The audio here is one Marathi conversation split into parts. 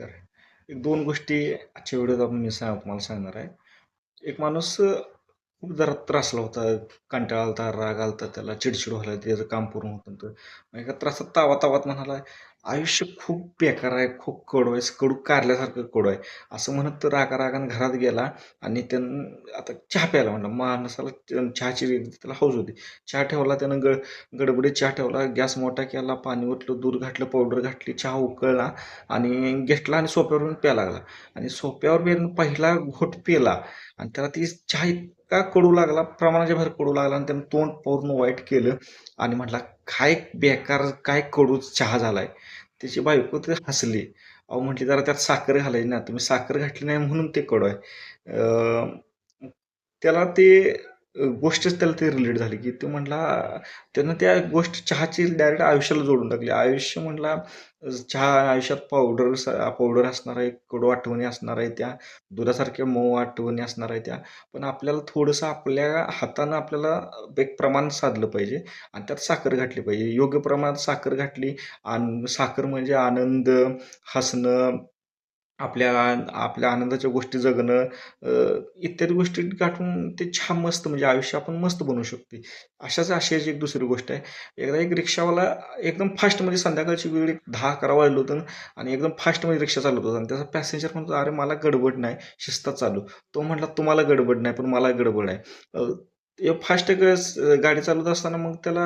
नमस्कार. एक दोन गोष्टी आजच्या व्हिडिओत आपण मी सांग तुम्हाला सांगणार आहे. एक माणूस खूप जरा त्रासला होता, कंटाळा आलता, राग आलता त्याला, चिडचिड व्हायला त्याचं काम पूर्ण होत नव्हतं. मग एका त्रासात तावा-तावात म्हणाला, "आयुष्य खूप बेकार आहे, खूप कडू आहे, कडू कारल्यासारखं कडू आहे." असं म्हणत तो रागा रागान घरात गेला आणि त्यानं आता चहा प्यायला म्हणला. माणसाला त चहाची त्याला हौस होती. चहा ठेवला त्यानं गड गडबडीत चहा ठेवला, गॅस मोठा केला, पाणी ओतलं, दूध घातलं, पावडर घातली, चहा उकळला आणि घेतला आणि सोप्यावरून प्यायला लागला. आणि सोप्यावर पहिला घोट पिला आणि त्याला ती चहा का कडू लागला, प्रमाणाच्या बाहेर कडू लागला आणि त्यानं तोंड पूर्ण वाईट केलं आणि म्हटला, "काय बेकार, काय कडू चहा झालाय." त्याची बायको तर हसली. अहो म्हटली, "जरा त्यात साखर घालायची ना, तुम्ही साखर घातली नाही म्हणून ते कडू आहे." त्याला ते गोष्टच त्याला ते रिलेट झाली, की तो म्हटला त्यानं त्या गोष्ट चहाची डायरेक्ट आयुष्याला जोडून टाकली. आयुष्य म्हटला चहा आयुष्यात पावडर पावडर असणार आहे, कडू आठवणी असणार आहे त्या, दुधासारख्या मऊ आठवणी असणार आहे त्या. पण आपल्याला थोडंसं आपल्या हातानं आपल्याला एक प्रमाण साधलं पाहिजे आणि त्यात साखर घातली पाहिजे. योग्य प्रमाणात साखर घातली आणि साखर म्हणजे आनंद, हसणं, आपल्या आपल्या आनंदाच्या गोष्टी जगणं इत्यादी गोष्टी गाठून ते छान मस्त म्हणजे आयुष्य आपण मस्त बनवू शकतो. अशाच आशयाची एक दुसरी गोष्ट आहे. एकदा एक रिक्षावाला एकदम फास्टमध्ये म्हणजे संध्याकाळची वेळ एक दहा अकरा वाजलं होतं आणि एकदम फास्टमध्ये म्हणजे रिक्षा चालवत होता आणि त्याचा पॅसेंजर म्हणतो, "अरे मला गडबड नाही, शिस्तात चालू तो म्हटला, "तुम्हाला गडबड नाही, पण मला गडबड आहे." फास्ट गाडी चालवत असताना मग त्याला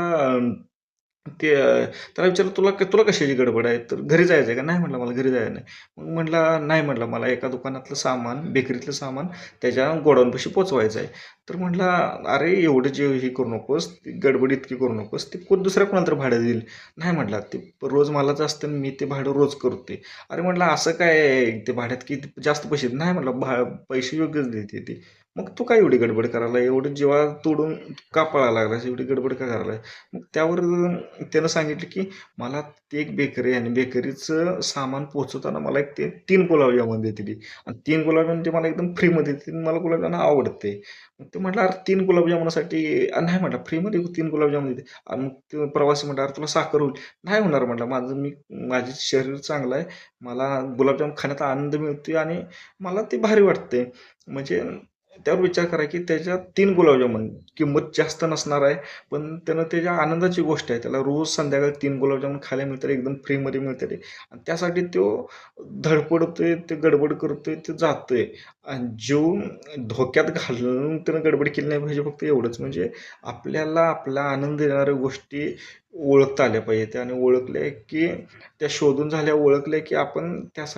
ते त्याला विचारलं, "तुला तुला कशाची गडबड आहे?" तर "घरी जायचं आहे का?" "नाही," म्हटलं "मला घरी जायचं नाही." मग म्हटला, "नाही," म्हटला, "मला एका दुकानातलं सामान, बेकरीतलं सामान त्याच्या गोडाऊनपाशी पोचवायचं आहे." तर म्हटला, "अरे एवढं जे हे करू नकोस, ती गडबड इतकी करू नकोस. ते कोण दुसऱ्या कोणाला तर भाडं देईल." "नाही," म्हटला, "ते रोज मलाच असतं मी ते भाडं रोज करते "अरे," म्हटलं, "असं काय आहे? ते भाड्यात की जास्त पैसे?" "नाही," म्हटला, "भा पैसे योग्यच देते ते." "मग तू काय एवढी गडबड करायला? एवढं जेव्हा तोडून का पळायला लागलास? एवढी गडबड का करायला?" मग त्यावर त्यानं सांगितलं, की "मला ते एक बेकरी आणि बेकरीचं सामान पोहोचवताना मला एक ते तीन गुलाबजामुन देते आणि तीन गुलाबजामुन ते मला एकदम फ्रीमध्ये मला गुलाबजामुन आवडते." मग ते म्हटलं, "अरे तीन गुलाबजामुनासाठी" "नाही," म्हटला, "फ्रीमध्ये तीन गुलाबजामुन देते." मग तो प्रवासी म्हटलं "अरे तुला साखर होईल." "नाही होणार," म्हटलं "माझं मी माझं शरीर चांगलं आहे. मला गुलाबजाम खाण्यात आनंद मिळतोय आणि मला ते भारी वाटते म्हणजे त्यावर विचार करा, की त्याच्यात 3 गुलाबजामुन किंमत जास्त नसणार आहे, पण त्यानं त्याच्या आनंदाची गोष्ट आहे. त्याला रोज संध्याकाळी तीन गुलाबजामुन खायला मिळतात, एकदम फ्रीमध्ये मिळतात आणि त्यासाठी तो धडपडतोय, ते गडबड करतोय, ते जातोय आणि जीव धोक्यात घालून त्यानं गडबड केली नाही पाहिजे, फक्त एवढंच. म्हणजे आपल्याला आपला आनंद देणाऱ्या गोष्टी ओळखता आल्या पाहिजेत आणि ओळखल्या, की त्या शोधून झाल्या, ओळखल्या, की आपण त्यासाठी